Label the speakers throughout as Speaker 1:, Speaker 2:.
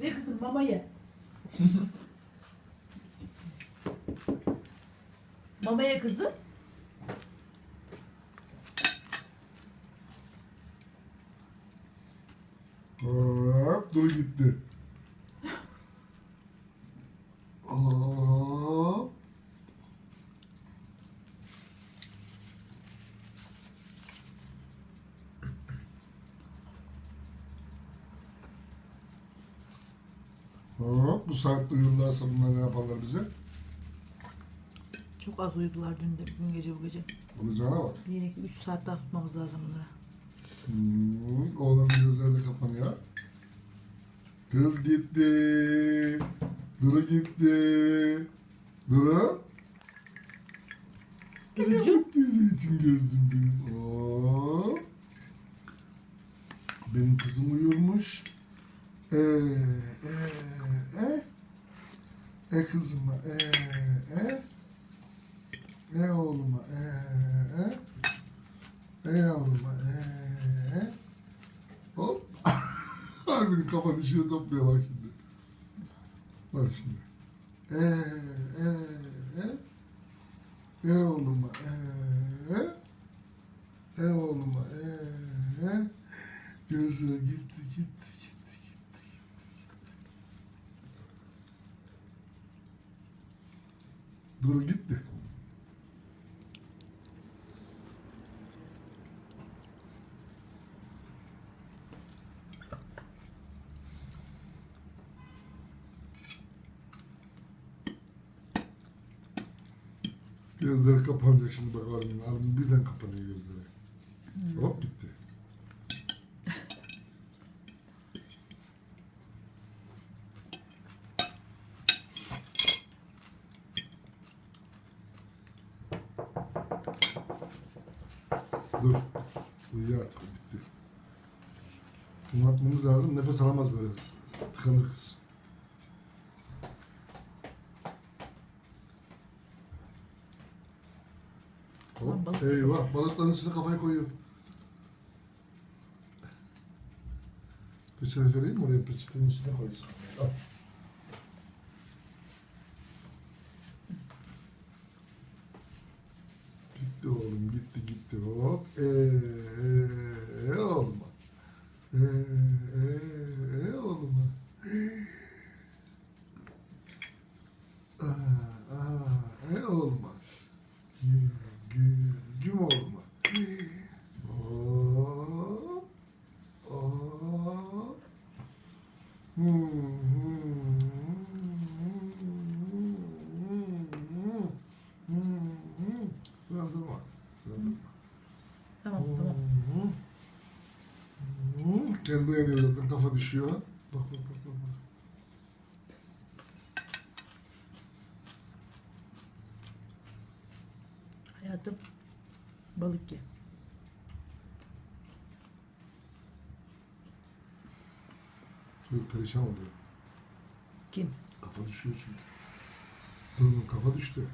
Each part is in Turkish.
Speaker 1: Ne kızım mama ye. mama ye kızım.
Speaker 2: Hop dur gitti. Hop. Bu saatte uyurlarsa bunlar ne yaparlar bize?
Speaker 1: Çok az uyudular dün de bugün gece bu gece.
Speaker 2: Olacağına bak.
Speaker 1: 1 2 3 saat daha tutmamız lazım bunları.
Speaker 2: Hmm, oğlanın gözleri de kapanıyor. Kız gitti. Duru gitti. Duru.
Speaker 1: Durucu.
Speaker 2: Gitti zeytin gözlüm benim. Oo. Benim kızım uyurmuş. Ee, ee, e. E kızıma, e, e. E oğluma, e, e. E yavruma, e, e. Hop. Harbinin kafa düşüyor topluyor bak şimdi. Bak şimdi. E, e, e. E oğluma, e, e. E oğluma, e, e. Gözleri gitti, gitti, gitti, gitti, gitti. Dur gitti. Gözleri kapanacak şimdi bak Armin. Armin birden kapanıyor gözleri. Hop gitti. Dur. Uyuyor artık bitti. Bunu atmamız lazım. Nefes alamaz böyle. Tıkanır kız. Hop.
Speaker 1: balık.
Speaker 2: Eyvah. Balıkların üstüne kafayı koyuyor. Peçete vereyim mi? Oraya peçetenin üstüne koysun. Al. Gitti oğlum gitti gitti hop. Ee, ee, oğlum. Ee, ee, ee, oğlum. Aa, aa, ee, oğlum. Güm, güm, güm oğlum. Hop. Hop. Hmm, hmm, hmm, hmm, hmm. Biraz durma. Biraz durma.
Speaker 1: Tamam tamam.
Speaker 2: Hmm, Kendi yanıyor zaten kafa düşüyor. Bak bak bak bak. bak.
Speaker 1: Hayatım balık ye.
Speaker 2: Çocuk perişan oluyor.
Speaker 1: Kim?
Speaker 2: Kafa düşüyor çünkü. Durun kafa düştü.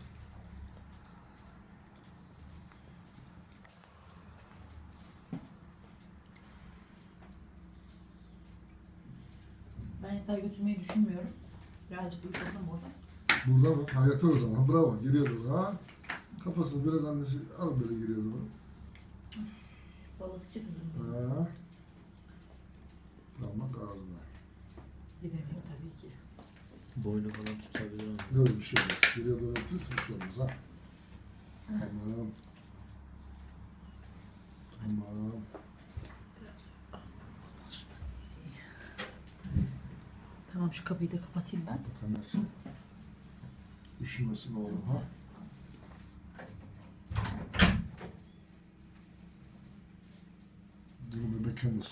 Speaker 1: Yatağa götürmeyi düşünmüyorum. Birazcık uykusam burada.
Speaker 2: Burada mı? Ha yatır o zaman. Bravo. Geriye doğru. Ha. Kafasını biraz annesi al böyle geriye doğru.
Speaker 1: Balıkçı kızım.
Speaker 2: Ha. Parmak ağzına.
Speaker 1: Gidemiyor tabii ki.
Speaker 3: Boynu falan tutabilir ama.
Speaker 2: Böyle bir şey olmaz. Geriye doğru yatırırsa bir şey olmaz ha. Tamam. Tamam.
Speaker 1: Tamam şu kapıyı da kapatayım ben.
Speaker 2: Kapatamazsın. Üşümesin oğlum ha. Bebekken de